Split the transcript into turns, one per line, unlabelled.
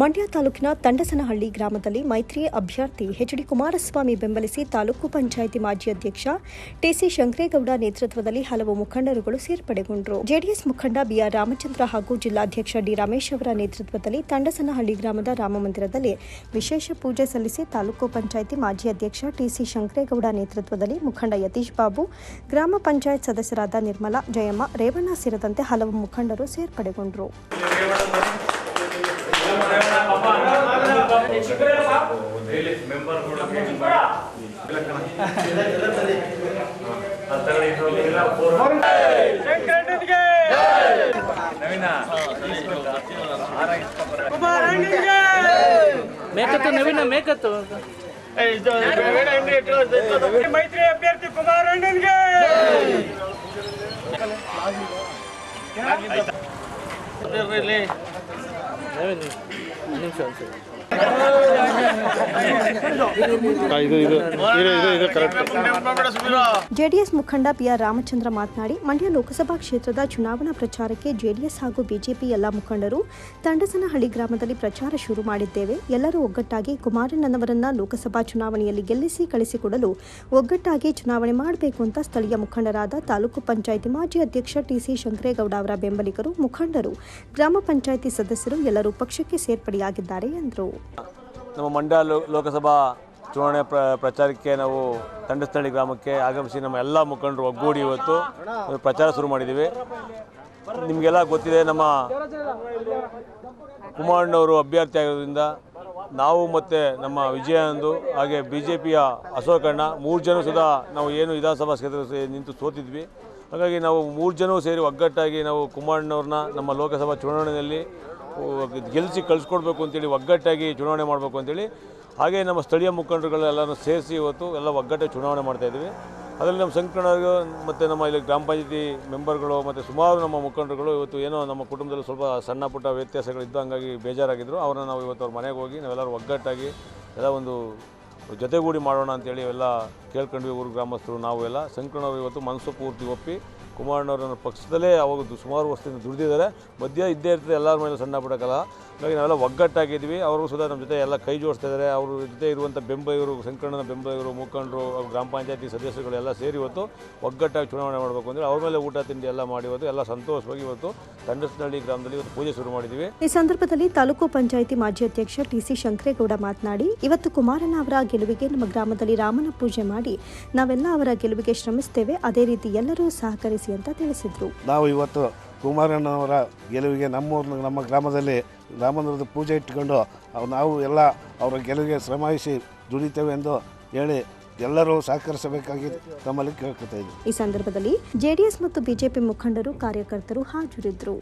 ಮಂಡ್ಯ ತಾಲೂಕಿನ ತಂಡಸನಹಳ್ಳಿ ಗ್ರಾಮದಲ್ಲಿ ಮೈತ್ರಿ ಅಭ್ಯರ್ಥಿ ಎಚ್ ಡಿ ಕುಮಾರಸ್ವಾಮಿ ಬೆಂಬಲಿಸಿ ತಾಲೂಕು ಪಂಚಾಯಿತಿ ಮಾಜಿ ಅಧ್ಯಕ್ಷ ಟಿಸಿ ಶಂಕರೇಗೌಡ ನೇತೃತ್ವದಲ್ಲಿ ಹಲವು ಮುಖಂಡರುಗಳು ಸೇರ್ಪಡೆಗೊಂಡರು. ಜೆಡಿಎಸ್ ಮುಖಂಡ ಬಿಆರ್ ರಾಮಚಂದ್ರ ಹಾಗೂ ಜಿಲ್ಲಾಧ್ಯಕ್ಷ ಡಿ ರಮೇಶ್ ಅವರ ನೇತೃತ್ವದಲ್ಲಿ ತಂಡಸನಹಳ್ಳಿ ಗ್ರಾಮದ ರಾಮಮಂದಿರದಲ್ಲಿ ವಿಶೇಷ ಪೂಜೆ ಸಲ್ಲಿಸಿ ತಾಲೂಕು ಪಂಚಾಯಿತಿ ಮಾಜಿ ಅಧ್ಯಕ್ಷ ಟಿಸಿ ಶಂಕರೇಗೌಡ ನೇತೃತ್ವದಲ್ಲಿ ಮುಖಂಡ ಯತೀಶ್ ಬಾಬು, ಗ್ರಾಮ ಪಂಚಾಯತ್ ಸದಸ್ಯರಾದ ನಿರ್ಮಲಾ, ಜಯಮ್ಮ, ರೇವಣ್ಣ ಸೇರಿದಂತೆ ಹಲವು ಮುಖಂಡರು ಸೇರ್ಪಡೆಗೊಂಡರು.
ಮೇಕತ್ತು ನವೀನ ಮೇಕತ್ತು.
ಮೈತ್ರಿ ಅಭ್ಯರ್ಥಿ ಕುಮಾರ್ ಅಣ್ಣನ್ಗೆ
ನಿಮಿಷ
ನಿಮಿಷ
ಜೆಡಿಎಸ್ ಮುಖಂಡ ಪಿಆರ್ ರಾಮಚಂದ್ರ ಮಾತನಾಡಿ, ಮಂಡ್ಯ ಲೋಕಸಭಾ ಕ್ಷೇತ್ರದ ಚುನಾವಣಾ ಪ್ರಚಾರಕ್ಕೆ ಜೆಡಿಎಸ್ ಹಾಗೂ ಬಿಜೆಪಿ ಎಲ್ಲ ಮುಖಂಡರು ತಂಡಸನಹಳ್ಳಿ ಗ್ರಾಮದಲ್ಲಿ ಪ್ರಚಾರ ಶುರು ಮಾಡಿದ್ದೇವೆ. ಎಲ್ಲರೂ ಒಗ್ಗಟ್ಟಾಗಿ ಕುಮಾರಣ್ಣನವರನ್ನ ಲೋಕಸಭಾ ಚುನಾವಣೆಯಲ್ಲಿ ಗೆಲ್ಲಿಸಿ ಕಳಿಸಿಕೊಡಲು ಒಗ್ಗಟ್ಟಾಗಿ ಚುನಾವಣೆ ಮಾಡಬೇಕು ಅಂತ ಸ್ಥಳೀಯ ಮುಖಂಡರಾದ ತಾಲೂಕು ಪಂಚಾಯಿತಿ ಮಾಜಿ ಅಧ್ಯಕ್ಷ ಟಿಸಿ ಶಂಕರೇಗೌಡ ಅವರ ಬೆಂಬಲಿಗರು, ಮುಖಂಡರು, ಗ್ರಾಮ ಪಂಚಾಯಿತಿ ಸದಸ್ಯರು ಎಲ್ಲರೂ ಪಕ್ಷಕ್ಕೆ ಸೇರ್ಪಡೆಯಾಗಿದ್ದಾರೆ ಎಂದರು.
ನಮ್ಮ ಮಂಡ್ಯ ಲೋಕಸಭಾ ಚುನಾವಣೆ ಪ್ರ ಪ್ರಚಾರಕ್ಕೆ ನಾವು ತಂಡಸ್ಥಳಿ ಗ್ರಾಮಕ್ಕೆ ಆಗಮಿಸಿ ನಮ್ಮ ಎಲ್ಲ ಮುಖಂಡರು ಒಗ್ಗೂಡಿ ಇವತ್ತು ಪ್ರಚಾರ ಶುರು ಮಾಡಿದ್ದೀವಿ. ನಿಮಗೆಲ್ಲ ಗೊತ್ತಿದೆ, ನಮ್ಮ ಕುಮಾರಣ್ಣವರು ಅಭ್ಯರ್ಥಿ ಆಗಿರೋದ್ರಿಂದ ನಾವು ಮತ್ತು ನಮ್ಮ ವಿಜಯನಂದು ಹಾಗೆ ಬಿ ಜೆ ಪಿಯ ಅಶೋಕಣ್ಣ ಮೂರು ಜನ ಸುಧಾ ನಾವು ಏನು ವಿಧಾನಸಭಾ ಕ್ಷೇತ್ರ ನಿಂತು ಸೋತಿದ್ವಿ. ಹಾಗಾಗಿ ನಾವು ಮೂರು ಜನ ಸೇರಿ ಒಗ್ಗಟ್ಟಾಗಿ ನಾವು ಕುಮಾರಣ್ಣವ್ರನ್ನ ನಮ್ಮ ಲೋಕಸಭಾ ಚುನಾವಣೆಯಲ್ಲಿ ಗೆಲ್ಲಿಸಿ ಕಳಿಸ್ಕೊಡ್ಬೇಕು ಅಂತೇಳಿ ಒಗ್ಗಟ್ಟಾಗಿ ಚುನಾವಣೆ ಮಾಡಬೇಕು ಅಂತೇಳಿ. ಹಾಗೆ ನಮ್ಮ ಸ್ಥಳೀಯ ಮುಖಂಡರುಗಳೆಲ್ಲರೂ ಸೇರಿಸಿ ಇವತ್ತು ಎಲ್ಲ ಒಗ್ಗಟ್ಟಾಗಿ ಚುನಾವಣೆ ಮಾಡ್ತಾಯಿದ್ವಿ ಅದರಲ್ಲಿ ನಮ್ಮ ಸಂಕಣ್ಣರು ಮತ್ತು ನಮ್ಮ ಇಲ್ಲಿ ಗ್ರಾಮ ಪಂಚಾಯತಿ ಮೆಂಬರ್ಗಳು ಮತ್ತು ಸುಮಾರು ನಮ್ಮ ಮುಖಂಡರುಗಳು ಇವತ್ತು ಏನೋ ನಮ್ಮ ಕುಟುಂಬದಲ್ಲಿ ಸ್ವಲ್ಪ ಸಣ್ಣ ಪುಟ್ಟ ವ್ಯತ್ಯಾಸಗಳಿದ್ದು ಹಂಗಾಗಿ ಬೇಜಾರಾಗಿದ್ದರು ಅವ್ರನ್ನ ನಾವು ಇವತ್ತು ಅವ್ರ ಮನೆಗೆ ಹೋಗಿ ನಾವೆಲ್ಲರೂ ಒಗ್ಗಟ್ಟಾಗಿ ಎಲ್ಲ ಒಂದು ಜೊತೆಗೂಡಿ ಮಾಡೋಣ ಅಂತೇಳಿ ಎಲ್ಲ ಕೇಳ್ಕೊಂಡ್ವಿ ಊರು ಗ್ರಾಮಸ್ಥರು ನಾವು ಎಲ್ಲ ಸಂಕಣ್ಣವರು ಇವತ್ತು ಮನಸ್ಸು ಪೂರ್ತಿ ಒಪ್ಪಿ ಕುಮಾರಣ್ಣವ್ರನ್ನ ಪಕ್ಷದಲ್ಲೇ ಅವಾಗ ಸುಮಾರು ವರ್ಷದಿಂದ ದುಡಿದಿದ್ದಾರೆ. ಮಧ್ಯ ಇದ್ದೇ ಇರ್ತದೆ, ಎಲ್ಲರ ಮೇಲೆ ಸಣ್ಣ ಬಿಡೋಕ್ಕಲ್ಲ ಕಲ ಹಾಗಾಗಿ ನಾವೆಲ್ಲ ಒಗ್ಗಟ್ಟಾಗಿದ್ವಿ ಅವರು ಸುಧಾ ನಮ್ಮ ಜೊತೆ ಎಲ್ಲ ಕೈ ಜೋಡಿಸ್ತಾ ಇದ್ದಾರೆ. ಅವ್ರ ಜೊತೆ ಇರುವಂಥ ಬೆಂಬಲಿಗರು ಬೆಂಬಲ ಇವರು ಮುಖಂಡರು ಗ್ರಾಮ ಪಂಚಾಯತಿ ಸದಸ್ಯರುಗಳು ಎಲ್ಲ ಸೇರಿ ಇವತ್ತು ಒಗ್ಗಟ್ಟಾಗಿ ಚುನಾವಣೆ ಮಾಡಬೇಕು ಅಂದರೆ ಅವ್ರ ಮೇಲೆ ಊಟ ತಿಂಡಿ ಎಲ್ಲ ಮಾಡಿ ಇವತ್ತು ಎಲ್ಲ ಸಂತೋಷವಾಗಿ ಇವತ್ತು ತಂಡಸ್ನಹಳ್ಳಿ ಗ್ರಾಮದಲ್ಲಿ ಇವತ್ತು ಪೂಜೆ ಶುರು ಮಾಡಿದ್ದೀವಿ.
ಈ ಸಂದರ್ಭದಲ್ಲಿ ತಾಲೂಕು ಪಂಚಾಯಿತಿ ಮಾಜಿ ಅಧ್ಯಕ್ಷ ಟಿಸಿ ಶಂಕರೇಗೌಡ ಮಾತನಾಡಿ, ಇವತ್ತು ಕುಮಾರಣ್ಣ ಅವರ ಗೆಲುವಿಗೆ ನಮ್ಮ ಗ್ರಾಮದಲ್ಲಿ ರಾಮನ ಪೂಜೆ ನಾವೆಲ್ಲ ಅವರ ಗೆಲುವಿಗೆ ಶ್ರಮಿಸ್ತೇವೆ. ಅದೇ ರೀತಿ ಎಲ್ಲರೂ ಸಹಕರಿಸಿ ಅಂತ ತಿಳಿಸಿದರು.
ನಾವು ಇವತ್ತು ಕುಮಾರಣ್ಣವರ ಗೆಲುವಿಗೆ ನಮ್ಮೂರಿನ ನಮ್ಮ ಗ್ರಾಮದಲ್ಲಿ ರಾಮಂದ್ರದ ಪೂಜೆ ಇಟ್ಟುಕೊಂಡು ನಾವು ಎಲ್ಲ ಅವರ ಗೆಲುವಿಗೆ ಶ್ರಮಿಸಿ ದುಡಿತೇವೆ ಎಂದು ಹೇಳಿ ಎಲ್ಲರೂ ಸಹಕರಿಸಬೇಕಾಗಿ ತಮ್ಮಲ್ಲಿ ಕೇಳ್ಕೊತಾ ಇದ್ದೀವಿ
ಈ ಸಂದರ್ಭದಲ್ಲಿ ಜೆಡಿಎಸ್ ಮತ್ತು ಬಿಜೆಪಿ ಮುಖಂಡರು ಕಾರ್ಯಕರ್ತರು ಹಾಜರಿದ್ದರು.